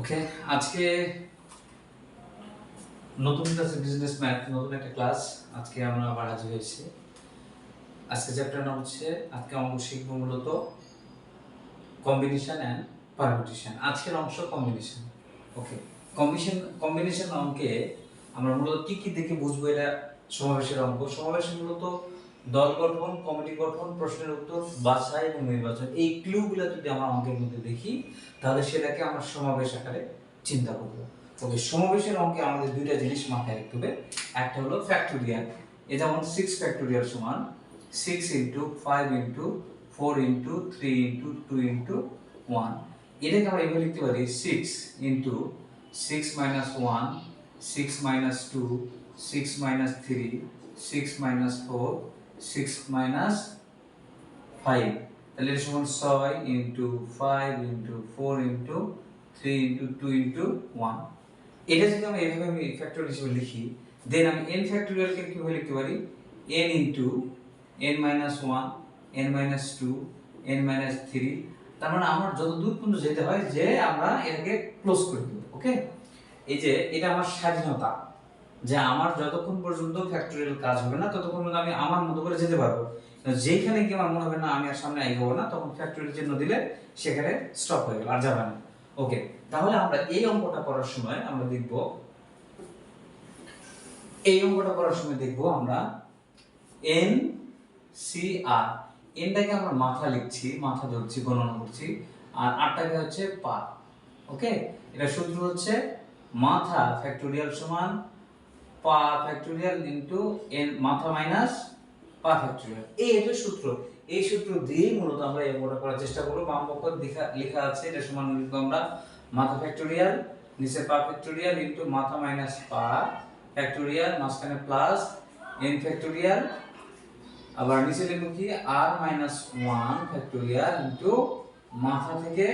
ওকে, আজকে নতুন ক্লাসে বিজনেস ম্যাথ নতুন একটা ক্লাস আজকে আমরা আবার হাজির হয়েছি। আজকে চ্যাপ্টার নাম হচ্ছে, আজকে অঙ্ক শিখব মূলত কম্বিনেশন অ্যান্ড পারমিটেশন আজকের অংশ কম্বিনেশন ওকে কম্বিনেশন কম্বিনেশন অঙ্কে আমরা মূলত কি কি দেখে বুঝব এটা সমাবেশের অঙ্ক? সমাবেশ মূলত দল গঠন, কমিটি গঠন, প্রশ্নের উত্তর, বাছাই এবং নির্বাচন, এই ক্লুগুলো যদি আমরা অঙ্কের মধ্যে দেখি, তাহলে সেটাকে আমরা সমাবেশ আকারে চিন্তা করব। ওকে, সমাবেশের অঙ্কে আমাদের দুইটা জিনিস মাথায় রাখতে হবে। একটা হলো ফ্যাক্টোরিয়াল এ যেমন সিক্স ফ্যাক্টোরিয়াল সমান six into five into four into three into two into one এটাকে আমরা এভাবে লিখতে পারি six into six minus one six minus two six minus three six minus four six minus five তাহলে এটা সমান ছয় into five into four into three into two into one এটা যদি আমি এভাবে আমি ফ্যাক্টর হিসেবে লিখি দেন আমি এন ফ্যাক্টোরিয়ালকে কীভাবে লিখতে পারি? N into n minus one n minus two n minus three তার মানে আমার যত দূর পর্যন্ত যেতে হয়, যে আমরা এটাকে ক্লোজ করে দেবো ওকে এই যে, এটা আমার স্বাধীনতা। যে আমার যতক্ষণ পর্যন্ত ফ্যাক্টরিয়াল কাজ হবে না, ততক্ষণ পর্যন্ত আমি আমার মতো করে যেতে পারব। যেখানে কি আমার মনে হবে না, আমি আর সামনে এগোবো না, তখন ফ্যাক্টরিয়াল চিহ্ন দিলে সেখানে স্টপ হয়ে গেল, আর যাবে না। ওকে তাহলে আমরা এই অঙ্কটা করার সময় আমরা দেখব, এই অঙ্কটা করার সময় দেখব আমরা এন সি আর এনটাকে আমরা মাথা লিখছি, মাথা ধরছি, গণনা করছি, আর আটটাকে হচ্ছে পা ওকে এটা সূত্র হচ্ছে মাথা ফ্যাক্টরিয়াল সমান পা ফ্যাক্টোরিয়াল ইনটু এন মাথা মাইনাস পা ফ্যাক্টোরিয়াল এই হচ্ছে সূত্র, এই সূত্র দিয়েই মূলত আমরা এই অঙ্কটা করার চেষ্টা করব। বাম পক্ষ লেখা আছে, এটা সমান লিখব আমরা। মাথা ফ্যাক্টোরিয়াল নিচে পা ফ্যাক্টোরিয়াল ইনটু মাথা মাইনাস পা ফ্যাক্টোরিয়াল মাঝখানে প্লাস এন ফ্যাক্টোরিয়াল আবার নিচে লিখব কি? R minus one factorial into মাথা থেকে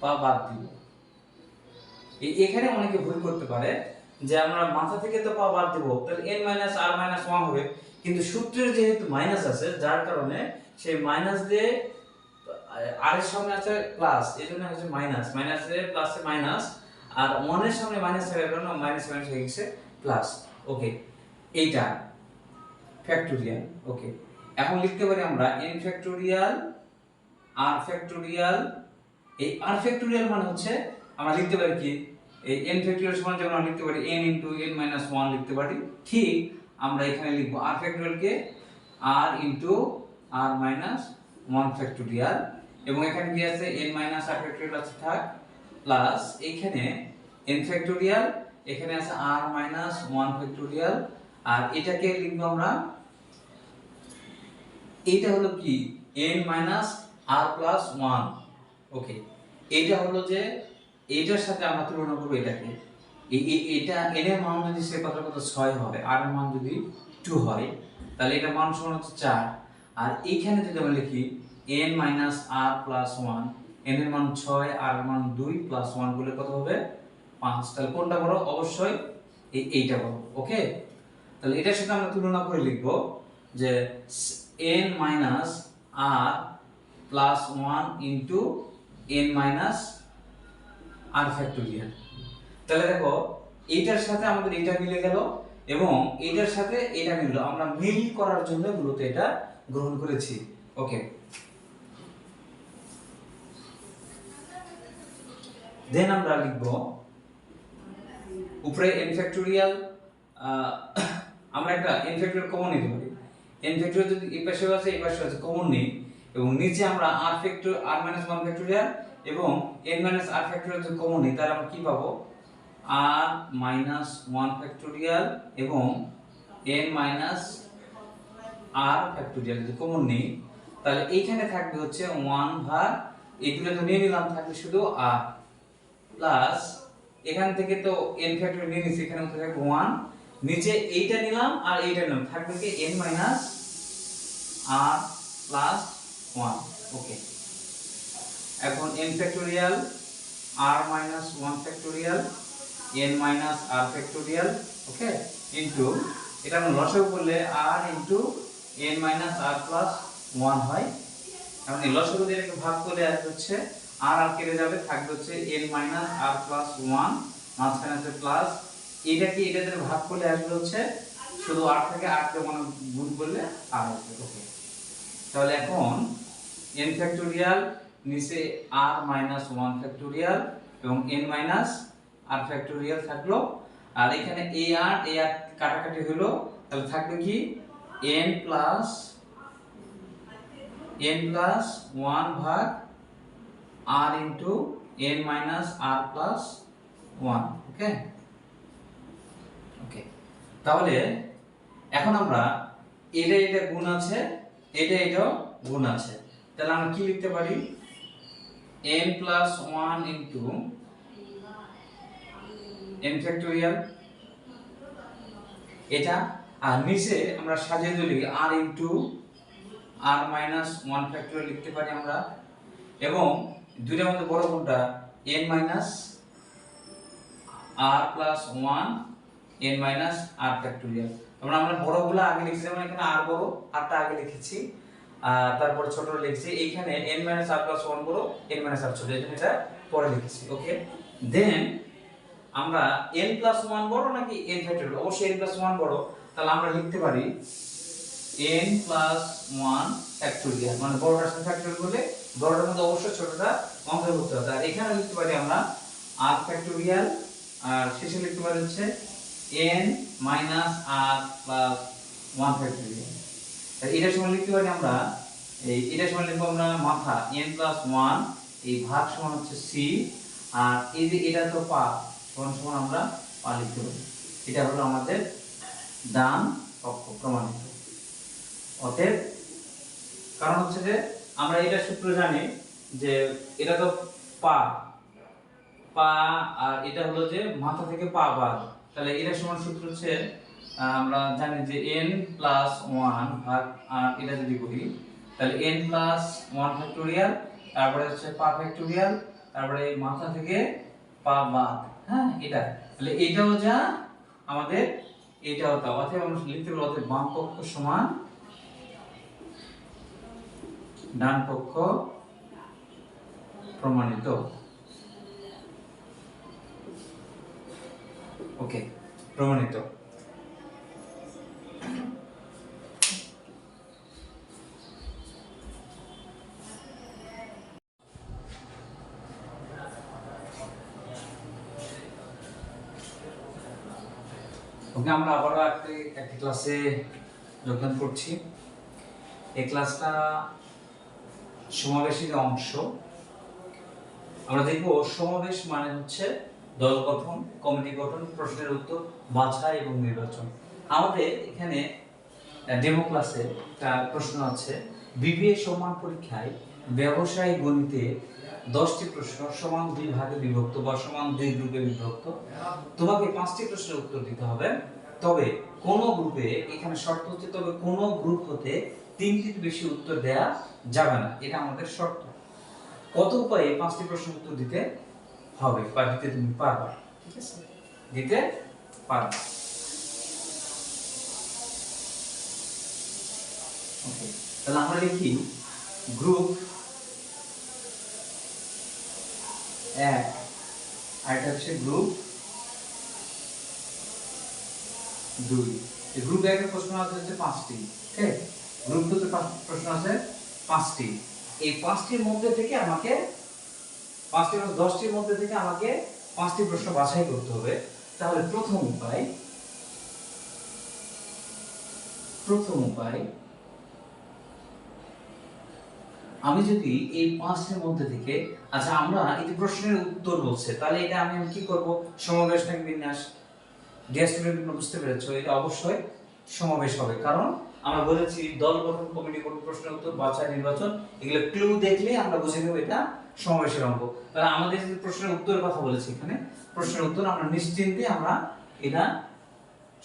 পা বাদ দিব। এখানে অনেকে ভুল করতে পারে। যে আমরা মাথা থেকে তো পা বাদ দিব, তাহলে n minus r minus one হবে। কিন্তু সূত্রের যেহেতু মাইনাস আছে, যার কারণে সেই মাইনাস দিয়ে আর এর সামনে আছে প্লাস এই জন্য হচ্ছে মাইনাস মাইনাস দিয়ে প্লাসে মাইনাস আর ওয়ানের সামনে মাইনাস থাকার কারণে মাইনাস মাইনাস হয়ে গেছে প্লাস ওকে এইটা ফ্যাক্টোরিয়াল ওকে এখন লিখতে পারি আমরা এন ফ্যাক্টোরিয়াল আর ফ্যাক্টোরিয়াল এই আর ফ্যাক্টোরিয়াল মানে হচ্ছে আমরা লিখতে পারি কি? এই এন ফ্যাক্টোরিয়াল সমান যেমন আমরা লিখতে পারি n into n minus one লিখতে পারি, ঠিক আমরা এখানে লিখব r ফ্যাক্টোরিয়ালকে r into r minus one factorial এবং এখানে কি আছে? এন মাইনাস আর ফ্যাক্টোরিয়াল আছে, থাক প্লাস এখানে এন ফ্যাক্টোরিয়াল এখানে আছে আর মাইনাস ওয়ান ফ্যাক্টোরিয়াল আর এটাকে লিখব আমরা, এইটা হলো কি? n minus r plus one okay এইটা হলো যে এইটার সাথে আমরা তুলনা করব এটাকে এটা এর মান যদি সে কথা কথা ছয় হবে আর মান যদি টু হয়, তাহলে এটা মান সমান হচ্ছে চার। আর এইখানে যদি আমরা লিখি n minus r plus one n এর মান ছয় আর এর মান দুই প্লাস ওয়ান করলে কত হবে? পাঁচ। তাহলে কোনটা বড়? অবশ্যই এই এইটা বড়, ওকে? তাহলে এটার সাথে আমরা তুলনা করে লিখব যে n minus r plus one into n minus r factorial তাহলে দেখো, এইটার সাথে আমাদের এটা মিলে গেল এবং এইটার সাথে এটা মিললো। আমরা মিল করার জন্য মূলত এটা গ্রহণ করেছি। ওকে দেন আমরা লিখব, উপরে n ফ্যাক্টোরিয়াল আমরা একটা n ফ্যাক্টোরিয়াল কমন নিতে পারি। n ফ্যাক্টোরিয়াল যদি এই পাশে আছে, এই পাশে আছে কমন নেই। এবং নিচে আমরা r factor r minus 1 factorial এবং n মাইনাস r ফ্যাক্টোরিয়াল যদি কমন নিই তাহলে আমরা কি পাবো? r মাইনাস 1 ফ্যাক্টোরিয়াল এবং n মাইনাস r ফ্যাক্টোরিয়াল যদি কমন নেই, তাহলে এইখানে থাকবে হচ্ছে 1 ভাগ, এই দুটো তো নিয়ে নিলাম, থাকবে শুধু r প্লাস এখান থেকে তো n ফ্যাক্টর নিয়ে নিচ্ছি এখানে থাকবে 1 নিচে এইটা নিলাম আর এইটা নিলাম, থাকবে কি n minus r plus 1 okay এখন n factorial r minus 1 factorial n minus r factorial okay into এটা আমরা লসাগু করলে r into n minus r plus 1 হয়। এখন এই লসাগু দিয়ে এটাকে ভাগ করলে আসবে হচ্ছে আর আর কেটে যাবে, থাকবে হচ্ছে n minus r plus one মাঝখানে আছে প্লাস এটাকে এটা দিয়ে ভাগ করলে আসবে হচ্ছে, শুধু আর থেকে আর কে মানে গুণ করলে আর আসবে ওকে তাহলে এখন n ফ্যাক্টোরিয়াল নিচে আর মাইনাস ওয়ান ফ্যাক্টোরিয়াল এবং এন মাইনাস আর ফ্যাক্টোরিয়াল থাকল। আর এখানে এ আর এ আর কাটাকাটি হলো, তাহলে থাকবে কি? N plus n plus one ভাগ r into n minus r plus one okay okay তাহলে এখন আমরা এটা এটা গুণ আছে, এটা এটাও গুণ আছে। তাহলে আমরা কি লিখতে পারি? N plus one into n factorial এটা আর নিচে আমরা সাজিয়ে দিলে r into r minus one factorial লিখতে পারি আমরা। এবং দুইটার মধ্যে বড় কোনটা? N minus r plus one n minus r factorial আমরা আমরা বড়গুলো আগে লিখছি, যেমন এখানে r বড় rটা আগে লিখেছি। তারপর ছোট লিখছি, এইখানে n r প্লাস ওয়ান বড় n r ছোট এখানে এটা পরে লিখেছি ওকে দেন আমরা n প্লাস ওয়ান বড় নাকি n ফ্যাক্টোরিয়াল অবশ্যই n প্লাস ওয়ান বড়, তাহলে আমরা লিখতে পারি n প্লাস ওয়ান ফ্যাক্টোরিয়াল মানে বড়টার সাথে ফ্যাক্টোরিয়াল করলে, বড়টার মধ্যে অবশ্যই ছোটটা অন্তর্ভুক্ত হবে। আর এখানে লিখতে পারি আমরা r ফ্যাক্টোরিয়াল আর শেষে লিখতে পারি হচ্ছে n minus r plus one factorial এটার সময় লিখতে পারি আমরা, এই এটার সময় লিখব আমরা মাথা n প্লাস ওয়ান এই ভাগ সমান হচ্ছে c, আর এই যে এটা তো পা, সমান সমান আমরা পা লিখতে পারি। এটা হলো আমাদের ডান পক্ষ প্রমাণিত। অতএব কারণ হচ্ছে যে আমরা এটা সূত্র জানি যে এটা তো পা পা আর এটা হলো যে মাথা থেকে পা বাদ তাহলে এটা সমান সূত্র হচ্ছে আমরা জানি যে n প্লাস ওয়ান ভাগ আর এটা যদি করি তাহলে n প্লাস ওয়ান ফ্যাক্টোরিয়াল তারপরে হচ্ছে পা ফ্যাক্টোরিয়াল তারপরে মাথা থেকে পা বাদ হ্যাঁ এটা। তাহলে এটাও যা আমাদের, এটাও তা অতএব আমরা লিখতে পারি অতএব বাম পক্ষ সমান ডান পক্ষ প্রমাণিত। ওকে, প্রমাণিত। ওকে, আমরা আবারও একটি একটি ক্লাসে যোগদান করছি। এই ক্লাসটা সমাবেশের অংশ। আমরা দেখব সমাবেশ মানে হচ্ছে দল গঠন, কমিটি গঠন, প্রশ্নের উত্তর, বাছাই এবং নির্বাচন। আমাদের এখানে ডেমো ক্লাসে একটা প্রশ্ন আছে। বিবিএ সমান পরীক্ষায় ব্যবসায় গণিতে দশটি প্রশ্ন সমান দুই ভাগে বিভক্ত বা সমান দুই গ্রুপে বিভক্ত। তোমাকে পাঁচটি প্রশ্নের উত্তর দিতে হবে। তবে কোন গ্রুপে এখানে শর্ত হচ্ছে তবে কোন গ্রুপ হতে তিনটির বেশি উত্তর দেয়া যাবে না। এটা আমাদের শর্ত। কত উপায়ে পাঁচটি প্রশ্ন উত্তর দিতে হবে? বা দিতে তুমি পারবা। ঠিক আছে। দিতে পারবা। তাহলে আমরা লিখি গ্রুপ এক। আর এটা হচ্ছে গ্রুপ দুই। গ্রুপ একের প্রশ্ন আছে হচ্ছে পাঁচটি ঠিক গ্রুপ দুতে প্রশ্ন আছে পাঁচটি। এই পাঁচটির মধ্যে থেকে আমাকে, পাঁচটি দশটির মধ্যে থেকে আমাকে পাঁচটি প্রশ্ন বাছাই করতে হবে। তাহলে প্রথম উপায় প্রথম উপায় আমি যদি এই পাঁচটির মধ্যে থেকে আচ্ছা আমরা এই প্রশ্নের উত্তর বলছে, তাহলে এটা আমি কি করব? সমাবেশ নাকি বিন্যাস? ডিয়ার স্টুডেন্ট বুঝতে পেরেছ, এটা অবশ্যই সমাবেশ হবে। কারণ আমরা বলেছি, দল গঠন, কমিটি গঠন, প্রশ্নের উত্তর, বাছাই, নির্বাচন, এগুলো ক্লু দেখলে আমরা বুঝে নেব এটা সমাবেশের অঙ্ক তাহলে আমাদের যে প্রশ্নের উত্তরের কথা বলেছি এখানে, প্রশ্নের উত্তর আমরা নিশ্চিন্তে আমরা এটা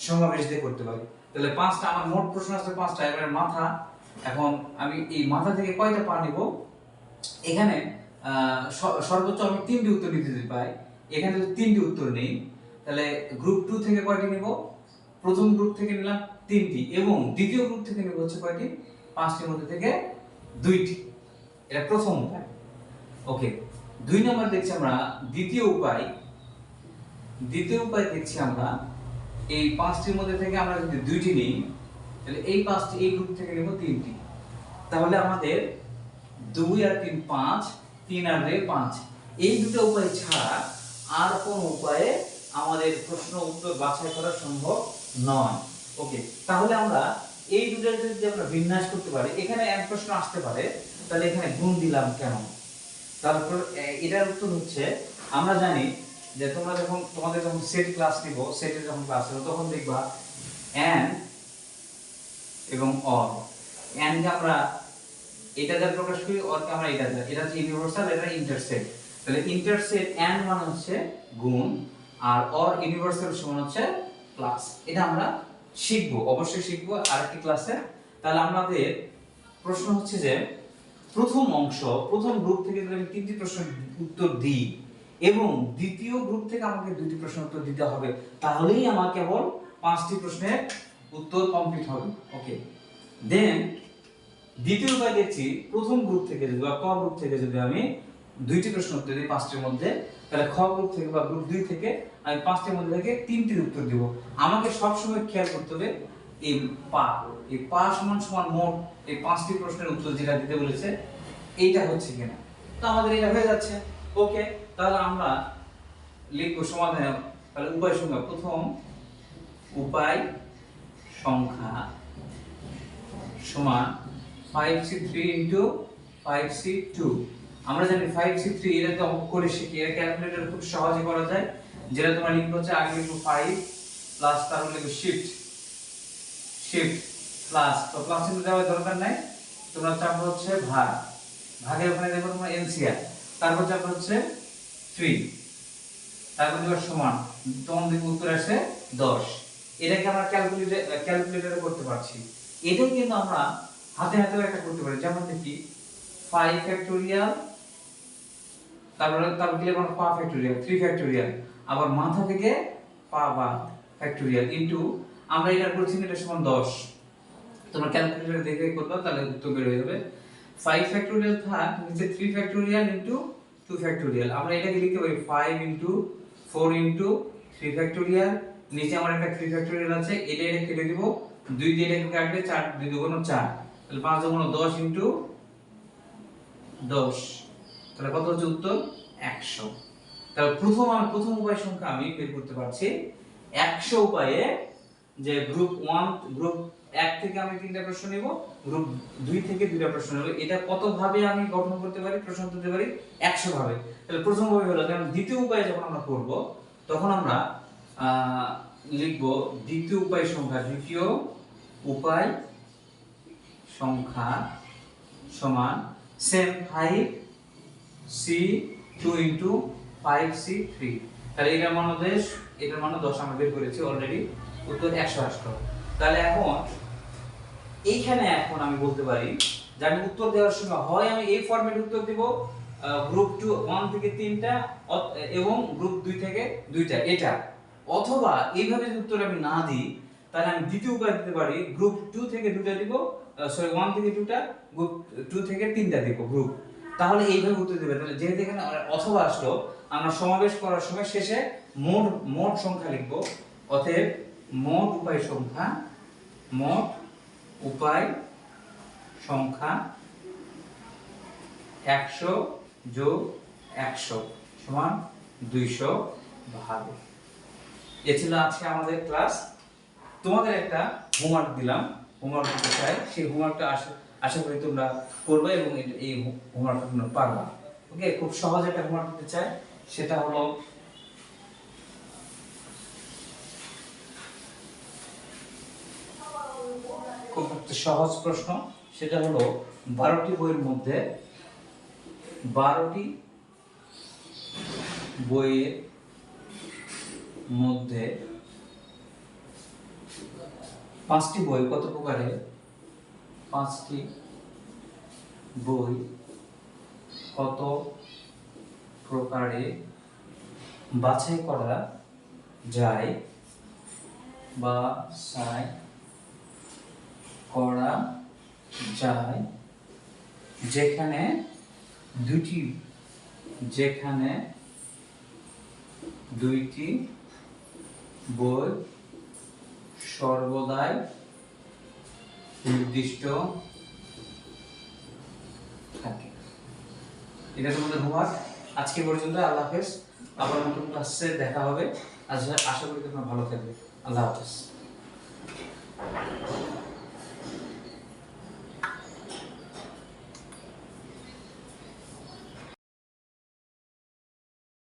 সমাবেশ দিয়ে করতে পারি। তাহলে পাঁচটা, আমার মোট প্রশ্ন আছে পাঁচটা, এবারে মাথা এখন আমি এই মাথা থেকে কয়টা পা নিব? এখানে সর্বোচ্চ আমি তিনটি উত্তর নিতে পাই, এখানে যদি তিনটি উত্তর নেই, তাহলে গ্রুপ টু থেকে কয়টি নিব? প্রথম গ্রুপ থেকে নিলাম তিনটি, এবং দ্বিতীয় গ্রুপ থেকে নিব হচ্ছে কয়টি? পাঁচটির মধ্যে থেকে দুইটি। এটা প্রথম উপায়। ওকে, দুই নম্বর দেখছি আমরা দ্বিতীয় উপায়। দ্বিতীয় উপায় দেখছি আমরা, এই পাঁচটির মধ্যে থেকে আমরা যদি দুইটি নিই তাহলে এই পাঁচটি, এই গ্রুপ থেকে নেব তিনটি। তাহলে আমাদের দুই আর তিন পাঁচ, তিন আর রে পাঁচ। এই দুটো উপায় ছাড়া আর কোন উপায়ে আমাদের প্রশ্ন উত্তর বাছাই করা সম্ভব নয়। ওকে, তাহলে আমরা এই দুটোর যদি আমরা বিন্যাস করতে পারি, এখানে এক প্রশ্ন আসতে পারে, তাহলে এখানে গুণ দিলাম কেন? তারপর এটার উত্তর হচ্ছে, আমরা জানি যে তোমরা যখন, তোমাদের যখন সেট ক্লাস নিব সেটের যখন ক্লাস নেব তখন দেখবা এন এবং অর। এনকে আমরা এটা দ্বারা প্রকাশ করি, অরকে আমরা এটা দ্বারা এটা হচ্ছে ইউনিভার্সাল, এটা ইন্টারসেট তাহলে ইন্টারসেট এন মানে হচ্ছে গুণ, আর অর ইউনিভার্সাল সমান হচ্ছে প্লাস এটা আমরা শিখব, অবশ্যই শিখব আরেকটি ক্লাসে তাহলে আমাদের প্রশ্ন হচ্ছে যে, প্রথম অংশ, প্রথম গ্রুপ থেকে যদি আমি তিনটি প্রশ্নের উত্তর দিই, এবং দ্বিতীয় গ্রুপ থেকে আমাকে দুটি প্রশ্ন উত্তর দিতে হবে, তাহলেই আমার কেবল পাঁচটি প্রশ্নের উত্তর কমপ্লিট হবে। ওকে দেন দ্বিতীয় উপায় দেখছি, প্রথম গ্রুপ থেকে যদি বা ক গ্রুপ থেকে যদি আমি দুইটি প্রশ্ন উত্তর দিই পাঁচটির মধ্যে, তাহলে খ গ্রুপ থেকে বা গ্রুপ দুই থেকে আমি পাঁচটির মধ্যে থেকে তিনটির উত্তর দিব। আমাকে সবসময় খেয়াল করতে হবে এই পা এই পা সমান সমান মোট এই পাঁচটি প্রশ্নের উত্তর যেটা দিতে বলেছে, এইটা হচ্ছে কিনা। তো আমাদের এটা হয়ে যাচ্ছে। ওকে তাহলে আমরা লিখব সমাধানে, তাহলে উপায় সংখ্যা প্রথম উপায় সংখ্যা সমান five C three into five C two আমরা জানি ফাইভ সি থ্রি এটা তো অঙ্ক করে শিখি এটা ক্যালকুলেটর খুব সহজে করা যায়। যেটা তোমরা লিখব হচ্ছে আগে লিখব ফাইভ প্লাস তারপর লিখব শিফট শিফট প্লাস তো প্লাস চিহ্ন দেওয়ার দরকার নাই। তোমরা চাপো হচ্ছে ভাগ। ভাগের ওখানে দেখো তোমরা এনসিআর তারপর চাপো হচ্ছে থ্রি তারপর দেবো সমান। দেখব উত্তর আসে দশ। এটাকে আমরা ক্যালকুলেটর ক্যালকুলেটরে করতে পারছি। এটাও কিন্তু আমরা হাতে হাতে একটা করতে পারি। যেমন দেখি ফাইভ ফ্যাক্টোরিয়াল তারপরে তারপর দিলে আমরা পা ফ্যাক্টোরিয়াল থ্রি ফ্যাক্টোরিয়াল আবার মাথা থেকে পা বা ফ্যাক্টোরিয়াল ইনটু আমরা এটা করছি এটা সমান দশ। তোমরা ক্যালকুলেটর দেখে করবে, তাহলে উত্তর বের হয়ে যাবে। ফাইভ ফ্যাক্টোরিয়াল থাক, নিচে three factorial into two factorial আমরা এটাকে লিখতে পারি five into four into three factorial নিচে আমার একটা থ্রি ফ্যাক্টোরিয়াল আছে, এটা এটা কেটে দিব। দুই দিয়ে এটাকে কাটলে চার, দুই দুগুণ চার। তাহলে পাঁচ দুগুণ দশ ইনটু দশ। তাহলে কত হচ্ছে উত্তর? একশো। তাহলে প্রথম আমি প্রথম উপায় সংখ্যা আমি বের করতে পারছি। একশো উপায়ে যে গ্রুপ ওয়ান গ্রুপ এক থেকে আমি তিনটা প্রশ্ন নেব গ্রুপ দুই থেকে দুইটা প্রশ্ন নেব। এটা কত ভাবে আমি গঠন করতে পারি, প্রশ্ন দিতে পারি? একশো ভাবে। তাহলে প্রথম ভাবে হলো দ্বিতীয় উপায় যখন আমরা করব, তখন আমরা লিখব দ্বিতীয় উপায় সংখ্যা, দ্বিতীয় উপায় সংখ্যা সমান same five C two into five C three তাহলে এটার মান দশ, এটার মান দশ, আমরা বের করেছি অলরেডি উত্তর একশো আসলো। তাহলে এখন, এইখানে এখন আমি বলতে পারি যে আমি উত্তর দেওয়ার সময় হয় আমি এই ফরম্যাটে উত্তর দিব গ্রুপ টু ওয়ান থেকে তিনটা এবং গ্রুপ দুই থেকে দুইটা, এটা। অথবা এইভাবে যদি উত্তর আমি না দিই, তাহলে আমি দ্বিতীয় উপায় দিতে পারি গ্রুপ টু থেকে দুটা দিব সরি ওয়ান থেকে দুটা গ্রুপ টু থেকে তিনটা দিব গ্রুপ তাহলে এইভাবে উত্তর দেবে। তাহলে যেহেতু এখানে অথবা আসলো, আমরা সমাবেশ করার সময় শেষে মোট মোট সংখ্যা লিখব। অতএব মোট উপায় সংখ্যা, মোট উপায় সংখ্যা একশো যোগ একশো সমান দুইশো ভাগ এ ছিল আজকে আমাদের ক্লাস তোমাদের একটা হোমওয়ার্ক দিলাম। হোমওয়ার্ক দিতে চাই। সেই হোমওয়ার্কটা আশা আশা করি তোমরা করবে এবং এই- হোমওয়ার্কটা তোমরা পারবা। ওকে খুব সহজ একটা হোমওয়ার্ক দিতে চাই। সেটা হলো খুব সহজ প্রশ্ন। সেটা হলো, বারোটি বইয়ের মধ্যে বারোটি বইয়ের মধ্যে পাঁচটি বই, কত প্রকারে পাঁচটি বই কত প্রকারে বাছাই করা যায় বা সাই করা যায়? যেখানে দুটি যেখানে দুইটি বই সর্বদাই নির্দিষ্ট থাকে। এটা তোমাদের হোমওয়ার্ক আজকে পর্যন্ত আল্লাহ হাফেজ। আবার নতুন ক্লাসে দেখা হবে। আশা আশা করি তোমরা ভালো থাকবে। আল্লাহ হাফেজ।